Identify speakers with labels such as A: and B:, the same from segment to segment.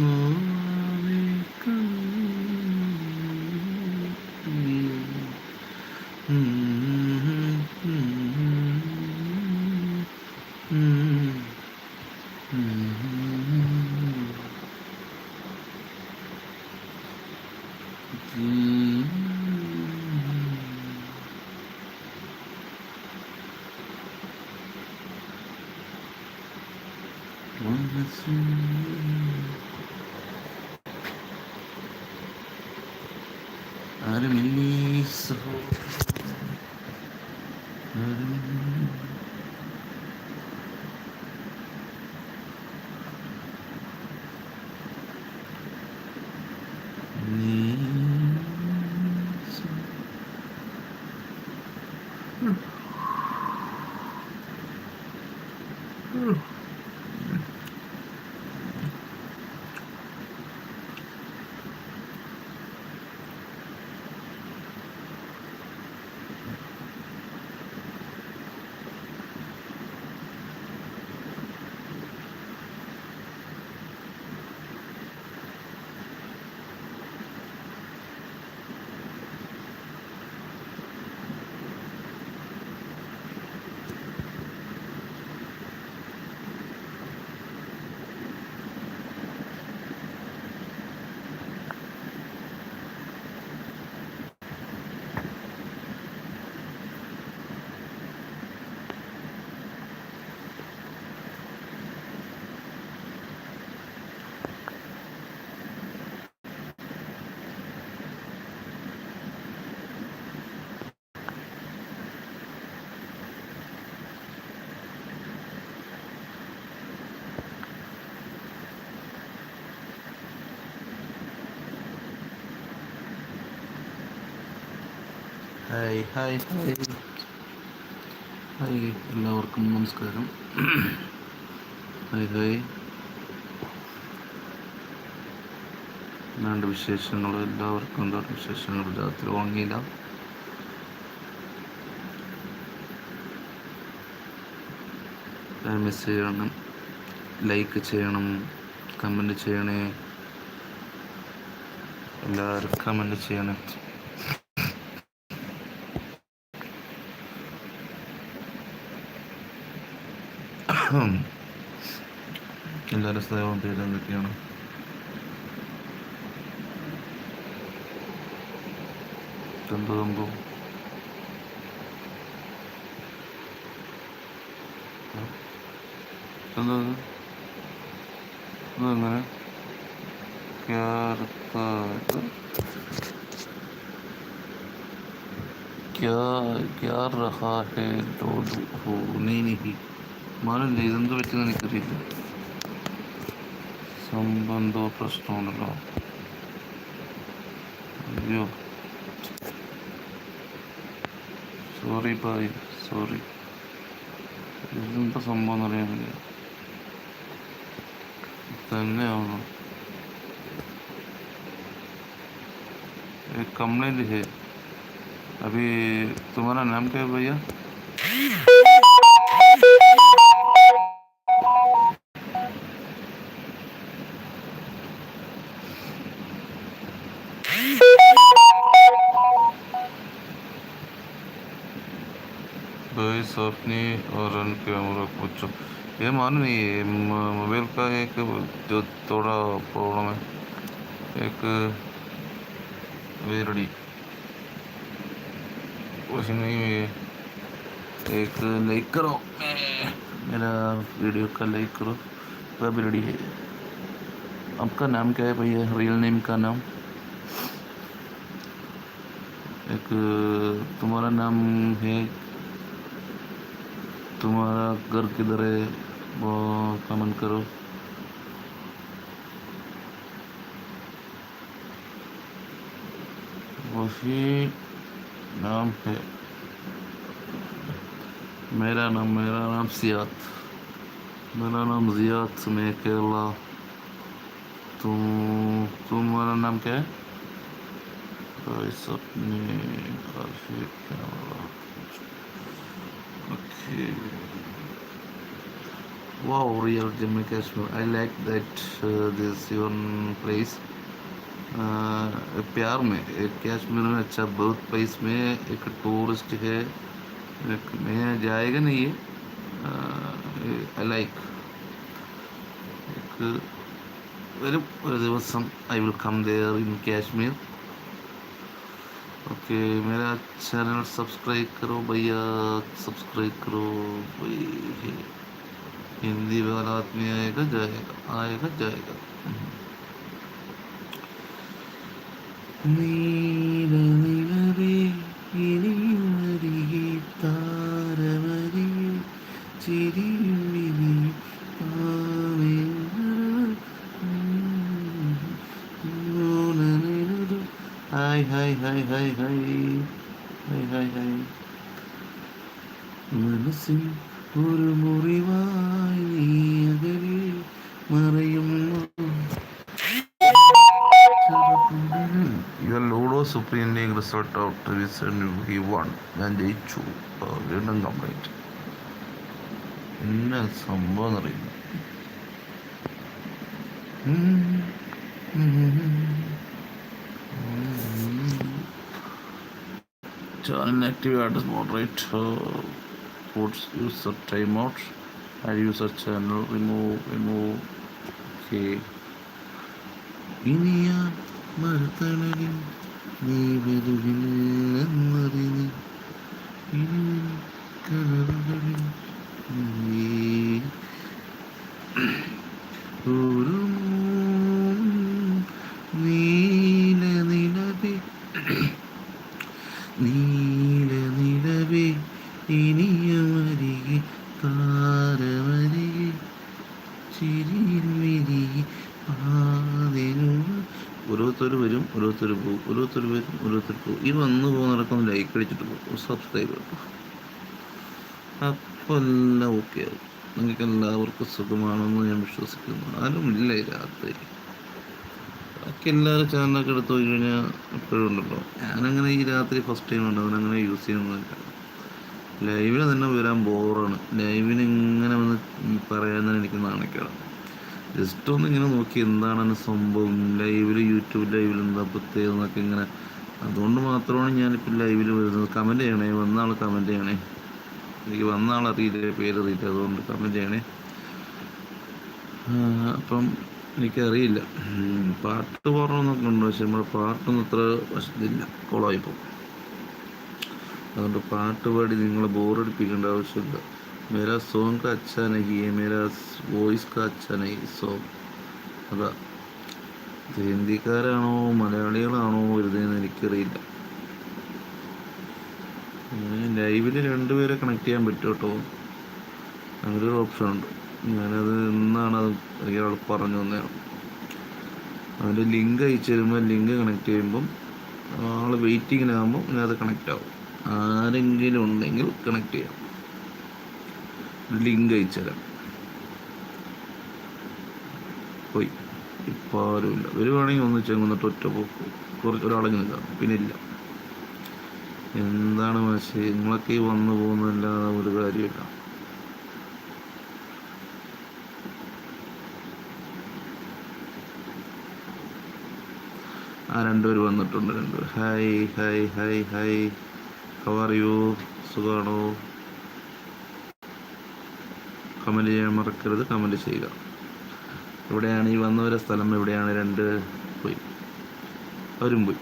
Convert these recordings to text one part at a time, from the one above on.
A: No way hi hi hi. Hi എല്ലാവർക്കും നമസ്കാരം. Hi hi. എന്നാണ്ട് വിശേഷങ്ങൾ? എല്ലാവർക്കും എന്താണ് വിശേഷങ്ങൾ? രാത്രി ഉറങ്ങിയില്ല. മിസ് ചെയ്യണം. ലൈക്ക് ചെയ്യണം. കമന്റ് ചെയ്യണേ. എല്ലാവരും കമന്റ് ചെയ്യണേ. എല്ലാവരും സ്ഥലവും പേര് എന്തൊക്കെയാണ് എന്തോ സംഭവം എന്താ ഇത്? ഇതെങ്ങനെ ക്യാരറ്റ് क्या क्या रहा है डोडू हो नहीं नहीं മാനല്ലേ ഇതെന്ത് പറ്റുന്ന എനിക്കറിയില്ല സംബന്ധോ പ്രശ്നമുണ്ടല്ലോ അയ്യോ സോറി ബായ് സോറി ഇതെന്താ സംഭവം എന്നറിയാൻ വയ്യ തന്നെയാവണം एक कंप्लेंट है अभी तुम्हारा नाम क्या है भैया भाई सपनी और रन कैमरा पूछो। ये मानो नहीं म- मोबाइल का एक जो थोड़ा प्रॉब्लम है, एक वेरड़ी। कुछ नहीं, ये एक लाइक करो। मेरा वीडियो का लाइक करो। सब रेडी है। आपका नाम क्या है भैया? रियल नेम का नाम? एक, तुम्हारा नाम है तुम्हारा घर किधर है वो कमेंट करो वही नाम है मेरा नाम मेरा नाम सियात मेरा नाम जियाद मैं केरला तुम तुम्हारा नाम क्या है गाइस अपने काफी camera okay wow real jammu kashmir i like that uh, this your place uh, प्यार में एक कश्मीर में अच्छा बहुत प्लेस में एक टूरिस्ट है एक मैं जाएगा नहीं है ഐ ലൈക്ക് എനിക്ക് വരും ഒരു ദിവസം I will come there in Kashmir okay मेरा चैनल सब्सक्राइब करो भैया, सब्सक्राइब करो। भाई हिंदी वाला आदमी आएगा, जाएगा आएगा, जाएगा। നീല മനസ്സിൽ ഒരു മുറിവായി നീ അകലിൽ മറയുന്നു your Ludo Supreme League result out he won ഞാൻ ജയിച്ചു. വീണ്ടും കംപ്ലൈന്റ് എന്നെ സംഭവം അറിയില്ല ചാനൽ ആക്റ്റീവ് ആയിട്ട് moderate puts user timeout and user channel remove remove. Okay. ഇനിയ മറുത്തളകിൽ നീ വരുകില്ലെന്നറിഞ്ഞ് ഇനി കലറുകളിൽ നീ ഈ വന്നു പോകുന്നവരൊക്കെ ലൈക്ക് അടിച്ചിട്ട് പോകും സബ്സ്ക്രൈബ് ചെയ്യും അപ്പോൾ എല്ലാം ഓക്കെ ആവും. നിങ്ങൾക്ക് എല്ലാവർക്കും സുഖമാണെന്ന് ഞാൻ വിശ്വസിക്കുന്നു. ആരും ഇല്ല രാത്രി. ബാക്കി എല്ലാവരും ചാനലൊക്കെ എടുത്തു പോയി കഴിഞ്ഞാൽ എപ്പോഴും ഉണ്ടല്ലോ. ഞാനങ്ങനെ ഈ രാത്രി ഫസ്റ്റ് ടൈം ഉണ്ട്. അവനങ്ങനെ യൂസ് ചെയ്യുന്നതല്ല. ലൈവിന് തന്നെ വരാൻ ബോറാണ് ലൈവിന് ഇങ്ങനെ വന്ന് പറയാൻ എനിക്ക് നാണക്കേടാണ് ജസ്റ്റ് ഒന്ന് ഇങ്ങനെ നോക്കി എന്താണ് സംഭവം. ലൈവിൽ യൂട്യൂബ് ലൈവിൽ എന്താ പ്രത്യേകത എന്നൊക്കെ ഇങ്ങനെ അതുകൊണ്ട് മാത്രമാണ് ഞാനിപ്പോൾ ലൈവിൽ വരുന്നത്. കമന്റ് ചെയ്യണേ വന്ന ആൾ കമന്റ് ചെയ്യണേ. എനിക്ക് വന്ന ആൾ അറിയില്ല പേര് അറിയില്ല അതുകൊണ്ട് കമന്റ് ചെയ്യണേ. അപ്പം എനിക്കറിയില്ല. പാട്ട് പാടണമെന്നൊക്കെ ഉണ്ട് പക്ഷെ നമ്മുടെ പാട്ടൊന്നും അത്ര വശത്തില്ല. കുളമായിപ്പോൾ അതുകൊണ്ട് പാട്ട് പാടി നിങ്ങളെ ബോറടിപ്പിക്കേണ്ട ആവശ്യമില്ല. മേരാ സോങ് കാ അച്ഛാ നഹി ഹെ മേരാ വോയിസ് കച്ചാനഹി സോങ് അതാ. ഹിന്ദിക്കാരാണോ മലയാളികളാണോ വരുന്നതെന്ന് എനിക്കറിയില്ല. ലൈവിൽ രണ്ടുപേരെ കണക്ട് ചെയ്യാൻ പറ്റും കേട്ടോ. അങ്ങനെ ഒരു ഓപ്ഷൻ ഉണ്ട്. ഞാനത് എന്നാണ് അത് ഒരാൾ പറഞ്ഞു തന്നെയാണ് അതിന്റെ ലിങ്ക് അയച്ചു തരുമ്പോൾ ലിങ്ക് കണക്ട് ചെയ്യുമ്പം ആൾ വെയിറ്റിങ്ങിനാകുമ്പോൾ ഞാൻ അത് കണക്റ്റ് ആവും. ആരെങ്കിലും ഉണ്ടെങ്കിൽ കണക്ട് ചെയ്യാം. ലിങ്ക് അയച്ചു തരാം. പോയി. ഇപ്പോൾ ആരുമില്ല വരുവാണെങ്കിൽ ഒന്ന് ചെങ്ങുന്നിട്ട് ഒറ്റ പോക്ക് കുറച്ച് ഒരാളെങ്കിലും നിൽക്കാം പിന്നെ ഇല്ല. എന്താണ് മാഷേ? നിങ്ങളൊക്കെ ഈ വന്നു പോകുന്നതല്ലാതെ ഒരു കാര്യമില്ല. ആ രണ്ടുപേർ വന്നിട്ടുണ്ട് രണ്ടുപേർ hi hi hi hi how are you സുഖമാണോ കമന്റ് ചെയ്യാൻ മറക്കരുത്. കമന്റ് ചെയ്യുക. എവിടെയാണ് ഈ വന്നവരെ സ്ഥലം എവിടെയാണ് രണ്ട് പോയി. അവരും പോയി.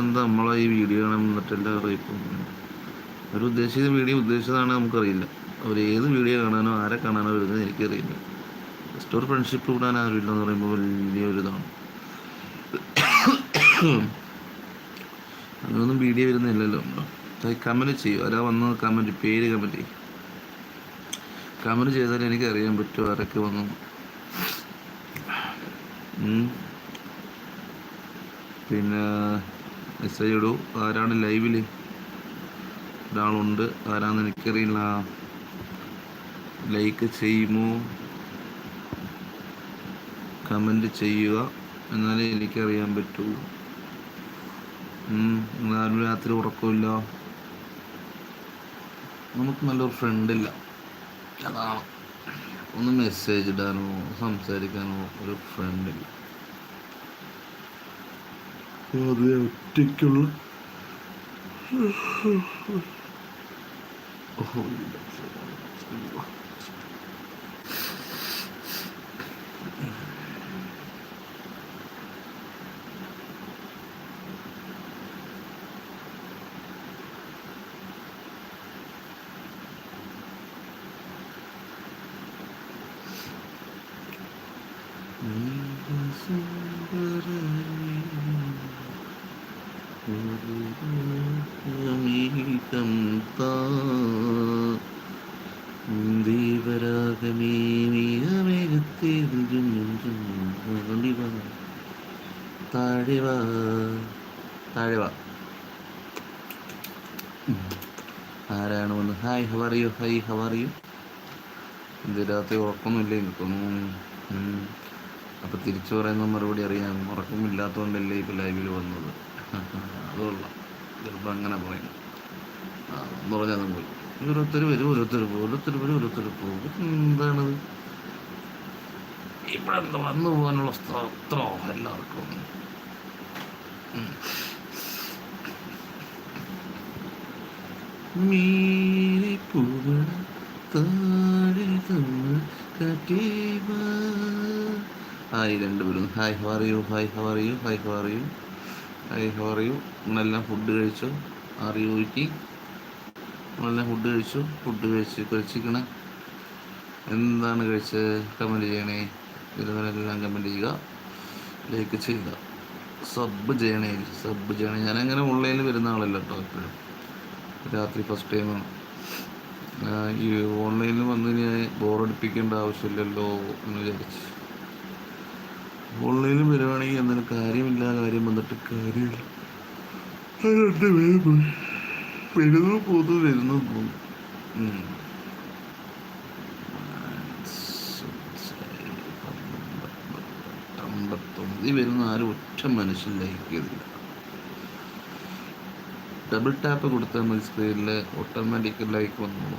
A: എന്താ നമ്മളെ ഈ വീഡിയോ കാണാൻ എന്നിട്ടെല്ലാം അറിയിപ്പം അവർ ഉദ്ദേശിച്ച വീഡിയോ ഉദ്ദേശിച്ചതാണ് നമുക്കറിയില്ല. അവർ ഏത് വീഡിയോ കാണാനോ ആരെ കാണാനോ വരുന്നത് എനിക്കറിയില്ല. ജസ്റ്റ് ഒരു ഫ്രണ്ട്ഷിപ്പ് കൂടാൻ ആരുമില്ല എന്ന് പറയുമ്പോൾ വലിയൊരു ഇതാണ് അങ്ങനൊന്നും വീഡിയോ വരുന്നില്ലല്ലോ. കമന്റ് ചെയ്യും. ആരാ വന്ന് കമന്റ് പേര് കമന്റ് ചെയ്യും. കമന്റ് ചെയ്താൽ എനിക്ക് അറിയാൻ പറ്റും ആരൊക്കെ വന്നു. പിന്നെ മെസ്സേജ് ഇടൂ. ആരാണ് ലൈവിൽ ഒരാളുണ്ട്. ആരാന്ന് എനിക്കറിയില്ല. ലൈക്ക് ചെയ്യുമോ? കമന്റ് ചെയ്യുക. എന്നാലേ എനിക്കറിയാൻ പറ്റൂ. ഇന്നാരും രാത്രി ഉറക്കമില്ല നമുക്ക് നല്ലൊരു ഫ്രണ്ടില്ല അതാണ്. ഒന്ന് മെസ്സേജ് ഇടാനോ സംസാരിക്കാനോ ഒരു ഫ്രണ്ടില്ല വെറുതെ ഒറ്റയ്ക്കുള്ള ഓഹോ, ആരാണ് വന്ന്? ഹായ് ഹവറിയോ ഹായ് ഹവറിയോ ഇത് രാത്രി ഉറക്കമൊന്നുമില്ല? എനിക്കൊന്നും. അപ്പൊ തിരിച്ചു പറയുന്ന മറുപടി അറിയാം. ഉറക്കമില്ലാത്തതുകൊണ്ടല്ലേ ഇപ്പൊ ലൈവിൽ വന്നത്? അതുകൊള്ള ചിലപ്പോൾ അങ്ങനെ പറയുന്നു എന്ന് പറഞ്ഞാൽ പോയി ഓരോരുത്തർ വരും ഓരോരുത്തർ പോകും ഓരോരുത്തർ വരും ഓരോരുത്തർ പോകും എന്താണത് ഇപ്പോഴെന്താ വന്നു പോകാനുള്ള സ്തോത്രോ എല്ലാവർക്കും ഹായ് രണ്ടുപേരും hi how are hi how are hi how are hi how are you നിങ്ങളെല്ലാം ഫുഡ് കഴിച്ചു. ആർ യു ഈറ്റിംഗ് നിങ്ങളെല്ലാം ഫുഡ് കഴിച്ചു. ഫുഡ് കഴിച്ച് കഴിച്ചിരിക്കണ എന്താണ് കഴിച്ചത്? കമന്റ് ചെയ്യണേ. ഇതുപോലെല്ലാം കമന്റ് ചെയ്യുക. ലൈക്ക് ചെയ്യുക. സബ് ചെയ്യണേ. സബ് ചെയ്യണേ. ഞാനങ്ങനെ ഓൺലൈനിൽ വരുന്ന ആളല്ല കേട്ടോ എപ്പോഴും. രാത്രി ഫസ്റ്റ് ടൈമാണ് ഈ ഓൺലൈനിൽ വന്ന് ബോറടിപ്പിക്കേണ്ട ആവശ്യമില്ലല്ലോ എന്ന് വിചാരിച്ച്. ഓൺലൈനിൽ വരുവാണെങ്കിൽ എന്തെങ്കിലും കാര്യമില്ല കാര്യം വന്നിട്ട് കാര്യമില്ല. വരുന്നു പോന്നു വരുന്നു പോന്നു വരുന്ന ആരും ഒറ്റ മനുഷ്യൻ ലൈക്ക് ചെയ്തില്ല ഡബിൾ ടാപ്പ് കൊടുത്താൽ മതി സ്ക്രീനിൽ ഓട്ടോമാറ്റിക് ലൈക്ക് വന്നോളൂ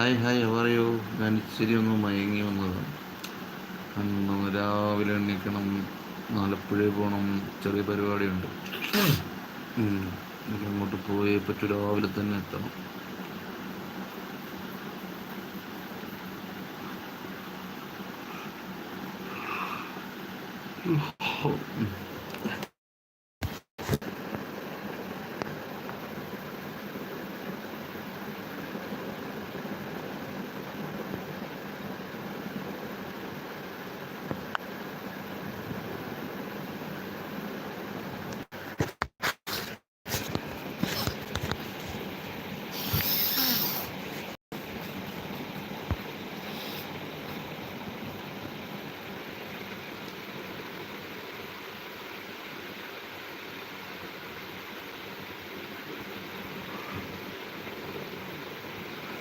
A: ഹായ് ഹായ് പറയൂ ഞാൻ ഇച്ചിരി ഒന്ന് മയങ്ങി വന്നതാണ് അന്ന് രാവിലെ എണീക്കണം ആലപ്പുഴയിൽ പോകണം ചെറിയ പരിപാടിയുണ്ട്. എനിക്ക് അങ്ങോട്ട് പോയേ പറ്റൂ രാവിലെ തന്നെ എത്തണം ഉം.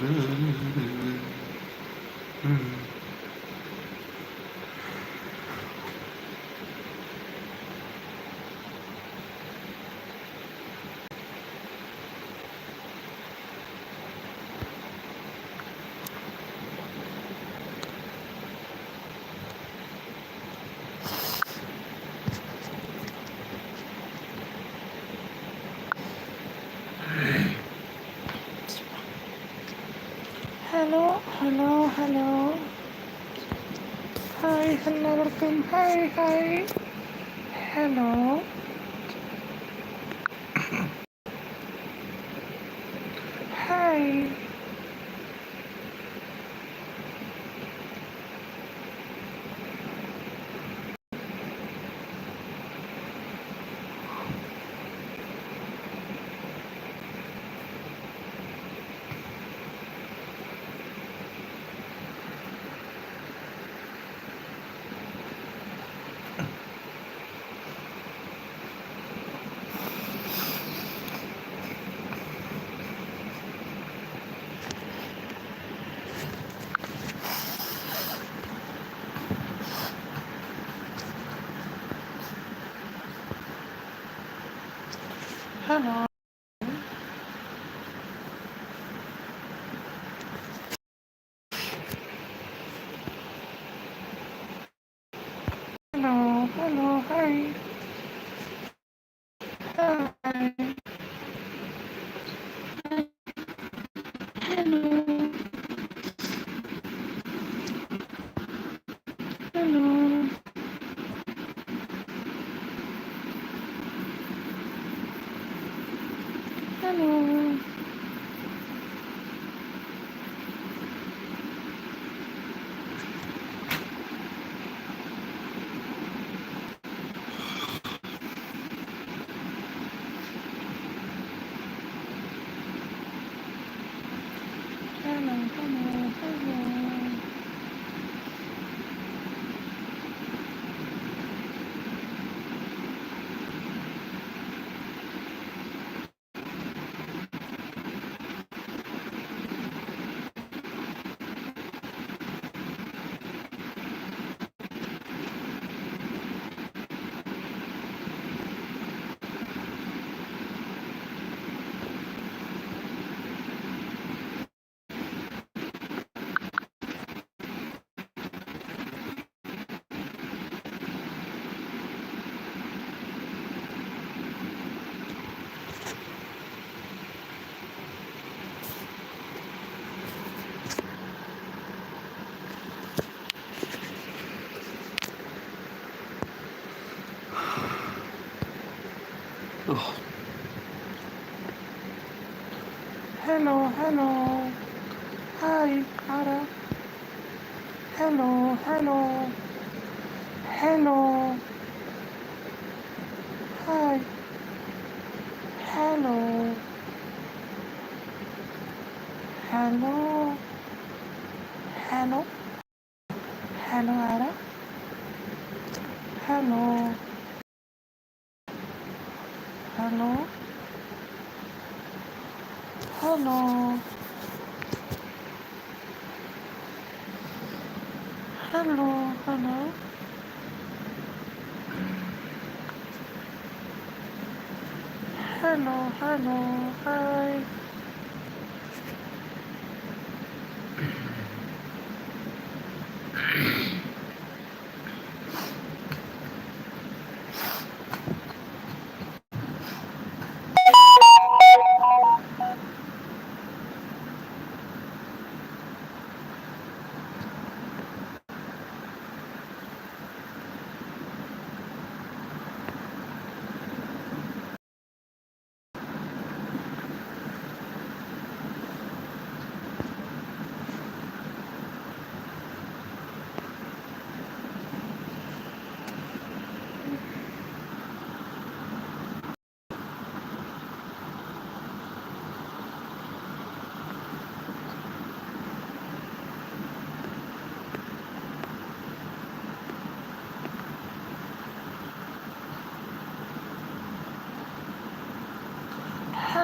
B: Mm-hmm. Welcome. Hi, hi. Hello. জানাও hello, hello. Hi, Ara. Hello, hello. Hello. Hi. Hello. Hello. Hello. Hello, Ara. hello, hello, hi.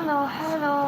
B: Hello, hello.